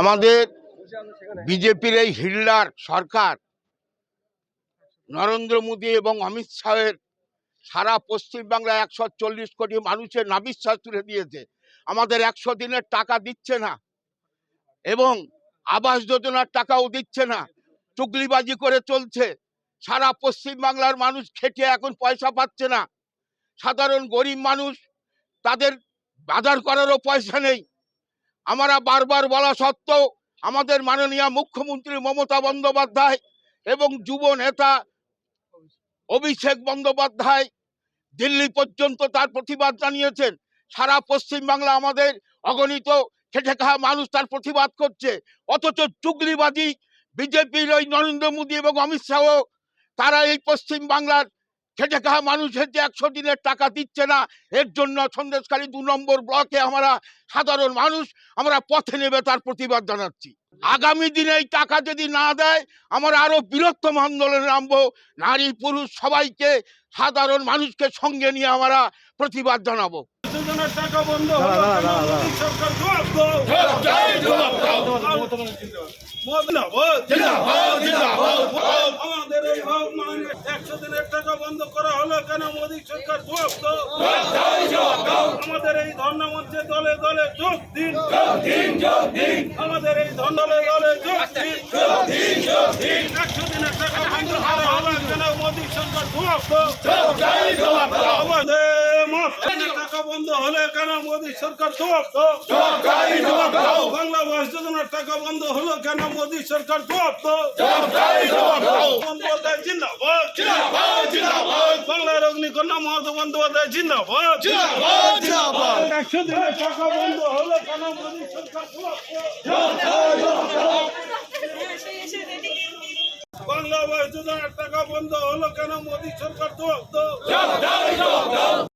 আমাদের বিজেপির এই হিল্লার সরকার, নরেন্দ্র মোদী এবং অমিত শাহের সারা পশ্চিমবাংলায় একশো চল্লিশ কোটি মানুষের নাবিশ্বাস তুলে দিয়েছে। আমাদের একশো দিনের টাকা দিচ্ছে না এবং আবাস যোজনার টাকাও দিচ্ছে না। চুগলিবাজি করে চলছে। সারা পশ্চিমবাংলার মানুষ খেটে এখন পয়সা পাচ্ছে না। সাধারণ গরিব মানুষ তাদের বাজার করারও পয়সা নেই। আমরা বারবার বলা সত্ত্বেও আমাদের মাননীয় মুখ্যমন্ত্রী মমতা বন্দ্যোপাধ্যায় এবং যুব নেতা অভিষেক বন্দ্যোপাধ্যায় দিল্লি পর্যন্ত তার প্রতিবাদ জানিয়েছেন। সারা পশ্চিমবাংলা আমাদের অগণিত খেটে খাওয়া মানুষ তার প্রতিবাদ করছে। অথচ চুগলিবাজি, বিজেপির ওই নরেন্দ্র মোদী এবং অমিত শাহ তারা এই পশ্চিম বাংলার খেটে খাওয়া মানুষের যে একশো দিনের টাকা দিচ্ছে না, এর জন্য সন্দেশকারী দু নম্বর ব্লকে আমরা সাধারণ মানুষ, আমরা পথে নেবে তার প্রতিবাদ জানাচ্ছি। আগামী দিনে এই টাকা যদি না দেয়, আমরা আরও বৃহত্তম আন্দোলনে নামবো। নারী, পুরুষ সবাইকে, সাধারণ মানুষকে সঙ্গে নিয়ে আমরা প্রতিবাদ জানাব। যোজনার টাকা বন্ধ হলো কেন? মোদী জবাব দাও। জিন্দাবাদ। আমাদের অভিভাবক মাননীয় একশো দিনের টাকা বন্ধ করা হলো কেন? মোদী সরকার জবাব দাও। আমাদের এই ধর্ণা মঞ্চে দলে দলে যোগ দিন। আমাদের এই ধর্ণালে দলে যোগ দিন। একশো দিনের টাকা বন্ধ করা হলো কেন? মোদী সরকার জবাব দাও। আমাদের টাকা বন্ধ হলে কেন মোদী সরকার জবাব দাও বাংলা ভাষ যোজনার টাকা বন্ধ হলো কেন মোদী সরকার জবাব দাও বন্দ্যোপাধ্যায় জিন্দাবাদ। বাংলার অগ্নিকন্যা মমতা বন্দ্যোপাধ্যায় জিন্দাবাদ। একশো দিনের টাকা বন্ধ হলো কেন মোদী সরকার জবাব দাও বাংলা জবাব দাও জবাব দাও একশো টাকা বন্ধ হলো কেন মোদী সরকার জবাব দাও